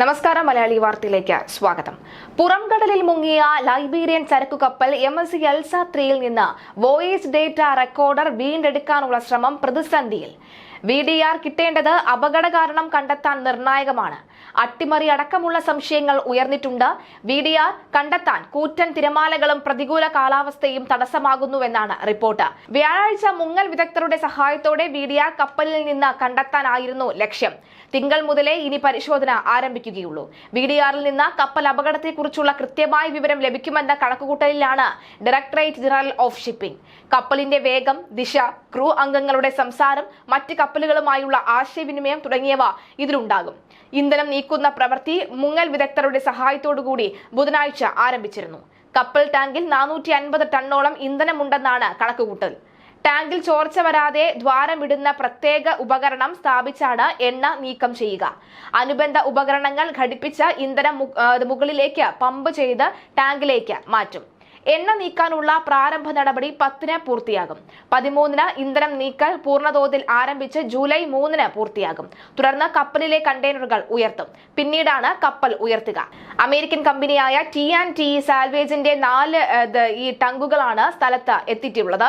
നമസ്കാരം മലയാളി വാർത്തയിലേക്ക് സ്വാഗതം. പുറംകടലിൽ മുങ്ങിയ ലൈബീരിയൻ ചരക്കു കപ്പൽ എം എസ് സി എൽസ ത്രീയിൽ നിന്ന് വോയേജ് ഡേറ്റ റെക്കോർഡർ വീണ്ടെടുക്കാനുള്ള ശ്രമം പ്രതിസന്ധിയിൽ. വി ഡി ആർ കിട്ടേണ്ടത് അപകട കാരണം കണ്ടെത്താൻ നിർണായകമാണ്. അട്ടിമറി അടക്കമുള്ള സംശയങ്ങൾ ഉയർന്നിട്ടുണ്ട്. വി ഡി ആർ കണ്ടെത്താൻ കൂറ്റൻ തിരമാലകളും പ്രതികൂല കാലാവസ്ഥയും തടസ്സമാകുന്നുവെന്നാണ് റിപ്പോർട്ട്. വ്യാഴാഴ്ച മുങ്ങൽ വിദഗ്ധരുടെ സഹായത്തോടെ വി ഡി ആർ കപ്പലിൽ നിന്ന് കണ്ടെത്താനായിരുന്നു ലക്ഷ്യം. തിങ്കൾ മുതലേ ഇനി പരിശോധന ആരംഭിക്കുകയുള്ളൂ. വി ഡി ആറിൽ നിന്ന് കപ്പൽ അപകടത്തെക്കുറിച്ചുള്ള കൃത്യമായ വിവരം ലഭിക്കുമെന്ന കണക്കുകൂട്ടലിലാണ് ഡയറക്ടറേറ്റ് ജനറൽ ഓഫ് ഷിപ്പിംഗ്. കപ്പലിന്റെ വേഗം ദിശ ക്രൂ അംഗങ്ങളുടെ സംസാരം മറ്റ് കപ്പലുകളുമായുള്ള ആശയവിനിമയം തുടങ്ങിയവ ഇതിലുണ്ടാകും. ഇന്ധനം നീക്കുന്ന പ്രവൃത്തി മുങ്ങൽ വിദഗ്ധരുടെ സഹായത്തോടുകൂടി ബുധനാഴ്ച ആരംഭിച്ചിരുന്നു. കപ്പൽ ടാങ്കിൽ നാനൂറ്റി അൻപത് ടണ്ണോളം ഇന്ധനമുണ്ടെന്നാണ് കണക്കുകൂട്ടൽ. ടാങ്കിൽ ചോർച്ച വരാതെ ദ്വാരമിടുന്ന പ്രത്യേക ഉപകരണം സ്ഥാപിച്ചാണ് എണ്ണ നീക്കം ചെയ്യുക. അനുബന്ധ ഉപകരണങ്ങൾ ഘടിപ്പിച്ച ഇന്ധനം മുകളിലേക്ക് പമ്പ് ചെയ്ത് ടാങ്കിലേക്ക് മാറ്റും. എണ്ണ നീക്കാനുള്ള പ്രാരംഭ നടപടി പത്തിന് പൂർത്തിയാകും. പതിമൂന്നിന് ഇന്ധനം നീക്കൽ പൂർണതോതിൽ ആരംഭിച്ച് ജൂലൈ മൂന്നിന് പൂർത്തിയാകും. തുടർന്ന് കപ്പലിലെ കണ്ടെയ്നറുകൾ ഉയർത്തും. പിന്നീടാണ് കപ്പൽ ഉയർത്തുക. അമേരിക്കൻ കമ്പനിയായ ടി ആൻഡ് ടി സാൽവേജിന്റെ നാല് ഈ ടങ്കുകളാണ് സ്ഥലത്ത് എത്തിയിട്ടുള്ളത്.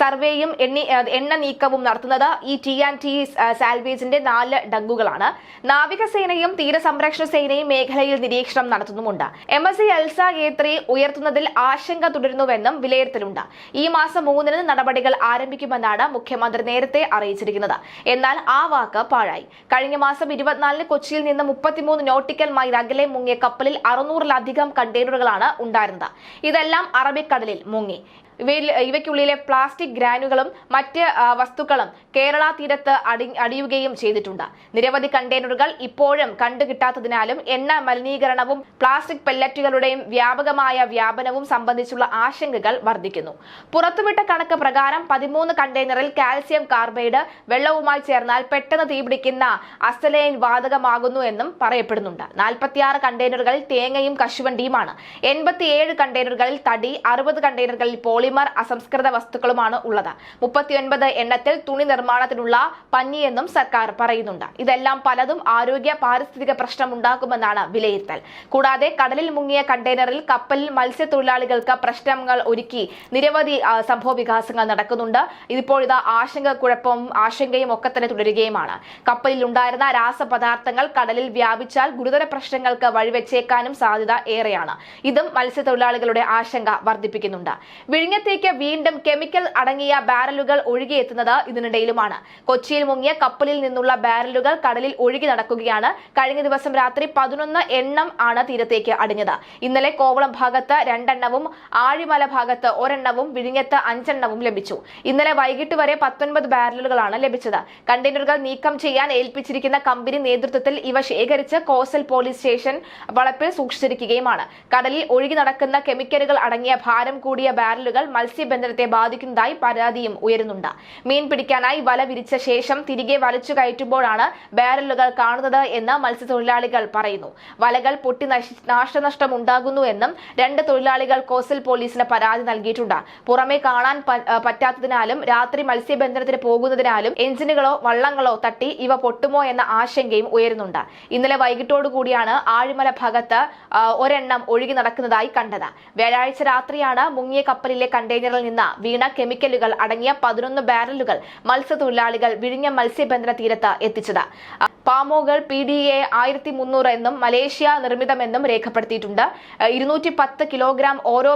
സർവേയും എണ്ണി എണ്ണ നീക്കവും നടത്തുന്നത് ഈ ടി ആൻഡ് ടി സാൽവേജിന്റെ നാല് ഡങ്കുകളാണ് നാവികസേനയും തീരസംരക്ഷണ സേനയും മേഖലയിൽ നിരീക്ഷണം നടത്തുന്നുമുണ്ട്. M S C Elsa A ഉയർത്തുന്നതിൽ ആശങ്ക തുടരുന്നുവെന്നും വിലയിരുത്തലുണ്ട്. ഈ മാസം മൂന്നിന് നടപടികൾ ആരംഭിക്കുമെന്നാണ് മുഖ്യമന്ത്രി നേരത്തെ അറിയിച്ചിരിക്കുന്നത്. എന്നാൽ ആ വാക്ക് പാഴായി. കഴിഞ്ഞ മാസം ഇരുപത്തിനാലിന് കൊച്ചിയിൽ നിന്ന് മുപ്പത്തിമൂന്ന് നോട്ടിക്കൽ മൈൽ അകലെ മുങ്ങിയ കപ്പലിൽ അറുന്നൂറിലധികം കണ്ടെയ്നറുകളാണ് ഉണ്ടായിരുന്നത്. ഇതെല്ലാം അറബിക്കടലിൽ മുങ്ങി. ഇവയിൽ ഇവയ്ക്കുള്ളിലെ പ്ലാസ്റ്റിക് ഗ്രാനുകളും മറ്റ് വസ്തുക്കളും കേരള തീരത്ത് അടി അടിയുകയും ചെയ്തിട്ടുണ്ട്. നിരവധി കണ്ടെയ്നറുകൾ ഇപ്പോഴും കണ്ടുകിട്ടാത്തതിനാലും എണ്ണ മലിനീകരണവും പ്ലാസ്റ്റിക് പെല്ലറ്റുകളുടെയും വ്യാപകമായ വ്യാപനവും സംബന്ധിച്ചുള്ള ആശങ്കകൾ വർദ്ധിക്കുന്നു. പുറത്തുവിട്ട കണക്ക് പ്രകാരം പതിമൂന്ന് കണ്ടെയ്നറിൽ കാൽസ്യം കാർബൈഡ് വെള്ളവുമായി ചേർന്നാൽ പെട്ടെന്ന് തീപിടിക്കുന്ന അസലൈൻ വാതകമാകുന്നു എന്നും പറയപ്പെടുന്നുണ്ട്. നാൽപ്പത്തിയാറ് കണ്ടെയ്നറുകളിൽ തേങ്ങയും കശുവണ്ടിയുമാണ്. എൺപത്തിയേഴ് കണ്ടെയ്നറുകളിൽ തടി അറുപത് കണ്ടെയ്നറുകളിൽ പോളിമർ അസംസ്കൃത വസ്തുക്കളുമാണ് ഉള്ളത്. മുപ്പത്തിയൊൻപത് എണ്ണത്തിൽ തുണി നിർമ്മാണത്തിനുള്ള പഞ്ഞിയെന്നും സർക്കാർ പറയുന്നുണ്ട്. ഇതെല്ലാം പലതും ആരോഗ്യ പാരിസ്ഥിതിക പ്രശ്നം പ്രശ്നമുണ്ടാക്കുമെന്നാണ് വിലയിരുത്തൽ. കൂടാതെ കടലിൽ മുങ്ങിയ കണ്ടെയ്നറിൽ കപ്പലിൽ മത്സ്യത്തൊഴിലാളികൾക്ക് പ്രശ്നങ്ങൾ ഒരുക്കി നിരവധി സംഭവ വികാസങ്ങൾ നടക്കുന്നുണ്ട്. ഇതിപ്പോൾ ഇത് ആശങ്ക കുഴപ്പവും ആശങ്കയും ഒക്കെ തന്നെ തുടരുകയുമാണ്. കപ്പലിൽ ഉണ്ടായിരുന്ന രാസപദാർത്ഥങ്ങൾ കടലിൽ വ്യാപിച്ചാൽ ഗുരുതര പ്രശ്നങ്ങൾക്ക് വഴിവെച്ചേക്കാനും സാധ്യത ഏറെയാണ്. ഇതും മത്സ്യത്തൊഴിലാളികളുടെ ആശങ്ക വർദ്ധിപ്പിക്കുന്നുണ്ട്. വിഴിഞ്ഞത്തേക്ക് വീണ്ടും കെമിക്കൽ അടങ്ങിയ ബാരലുകൾ ഒഴുകിയെത്തുന്നത് ഇതിനിടയിലുമാണ്. കൊച്ചിയിൽ മുങ്ങിയ കപ്പലിൽ നിന്നുള്ള ബാരലുകൾ കടലിൽ ഒഴുകി നടക്കുകയാണ്. കഴിഞ്ഞ ദിവസം രാത്രി പതിനൊന്ന് എണ്ണം ആണ് തീരത്തേക്ക് അടിഞ്ഞത്. ഇന്നലെ കോവളം ഭാഗത്ത് രണ്ടെണ്ണവും ആഴിമല ഭാഗത്ത് ഒരെണ്ണവും വിഴിഞ്ഞത്ത് അഞ്ചെണ്ണവും ലഭിച്ചു. ഇന്നലെ വൈകിട്ട് വരെ പത്തൊൻപത് ബാരലുകളാണ് ലഭിച്ചത്. കണ്ടെയ്നറുകൾ നീക്കം ചെയ്യാൻ ഏൽപ്പിച്ചിരിക്കുന്ന കമ്പനി നേതൃത്വത്തിൽ ഇവ ശേഖരിച്ച് കോസൽ പോലീസ് സ്റ്റേഷൻ വളപ്പിൽ സൂക്ഷിച്ചിരിക്കുകയുമാണ്. കടലിൽ ഒഴുകി നടക്കുന്ന കെമിക്കലുകൾ അടങ്ങിയ ഭാരം കൂടിയ ബാരലുകൾ മത്സ്യബന്ധനത്തെ ബാധിക്കുന്നതായി പരാതിയും ഉയരുന്നുണ്ട്. മീൻ പിടിക്കാനായി വല വിരിച്ച ശേഷം തിരികെ വലിച്ചു കയറ്റുമ്പോഴാണ് ബാരലുകൾ കാണുന്നത് എന്ന് മത്സ്യത്തൊഴിലാളികൾ പറയുന്നു. വലകൾ പൊട്ടി നാശനഷ്ടം ഉണ്ടാകുന്നു എന്നും രണ്ട് തൊഴിലാളികൾ കോസൽ പോലീസിന് പരാതി നൽകിയിട്ടുണ്ട്. പുറമെ കാണാൻ പറ്റാത്തതിനാലും രാത്രി മത്സ്യബന്ധനത്തിന് പോകുന്നതിനാലും എഞ്ചിനുകളോ വള്ളങ്ങളോ തട്ടി ഇവ പൊട്ടുമോ എന്ന ആശങ്കയും ഉയരുന്നുണ്ട്. ഇന്നലെ വൈകിട്ടോടുകൂടിയാണ് ആഴിമല ഭാഗത്ത് ഒരെണ്ണം ഒഴുകി നടക്കുന്നതായി കണ്ടത്. വ്യാഴാഴ്ച രാത്രിയാണ് മുങ്ങിയ കപ്പലിലെ കണ്ടെയ്നറിൽ നിന്ന് വീണ കെമിക്കലുകൾ അടങ്ങിയ പതിനൊന്ന് ബാരലുകൾ മത്സ്യത്തൊഴിലാളികൾ വിഴിഞ്ഞ മത്സ്യബന്ധന തീരത്ത് എത്തിച്ചത്. പാമോകൾ പി ഡി എ ആയിരത്തി മുന്നൂറ് എന്നും മലേഷ്യ നിർമ്മിതമെന്നും രേഖപ്പെടുത്തിയിട്ടുണ്ട്. ഇരുന്നൂറ്റി പത്ത് കിലോഗ്രാം ഓരോ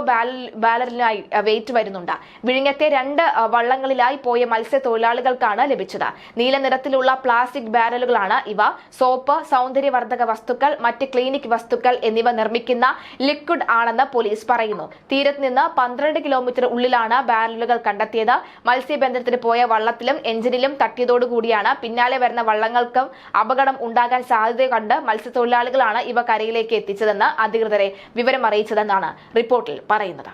ബാലറിനായി വെയിറ്റ് വരുന്നുണ്ട്. വിഴിഞ്ഞത്തെ രണ്ട് വള്ളങ്ങളിലായി പോയ മത്സ്യത്തൊഴിലാളികൾക്കാണ് ലഭിച്ചത്. നീല നിറത്തിലുള്ള പ്ലാസ്റ്റിക് ബാരലുകളാണ് ഇവ. സോപ്പ് സൗന്ദര്യവർദ്ധക വസ്തുക്കൾ മറ്റ് ക്ലിനിക് വസ്തുക്കൾ എന്നിവ നിർമ്മിക്കുന്ന ലിക്വിഡ് ആണെന്ന് പോലീസ് പറയുന്നു. തീരത്ത് നിന്ന് പന്ത്രണ്ട് കിലോമീറ്റർ ഉള്ളിലാണ് ബാരലുകൾ കണ്ടെത്തിയത്. മത്സ്യബന്ധനത്തിന് പോയ വള്ളത്തിലും എഞ്ചിനിലും തട്ടിയതോടുകൂടിയാണ് പിന്നാലെ വരുന്ന വള്ളങ്ങൾക്കും അപകടം ഉണ്ടാകാൻ സാധ്യത കണ്ട് മത്സ്യത്തൊഴിലാളികളാണ് ഇവ കരയിലേക്ക് എത്തിച്ചതെന്ന് അധികൃതരെ വിവരം അറിയിച്ചതെന്നാണ് റിപ്പോർട്ടിൽ പറയുന്നത്.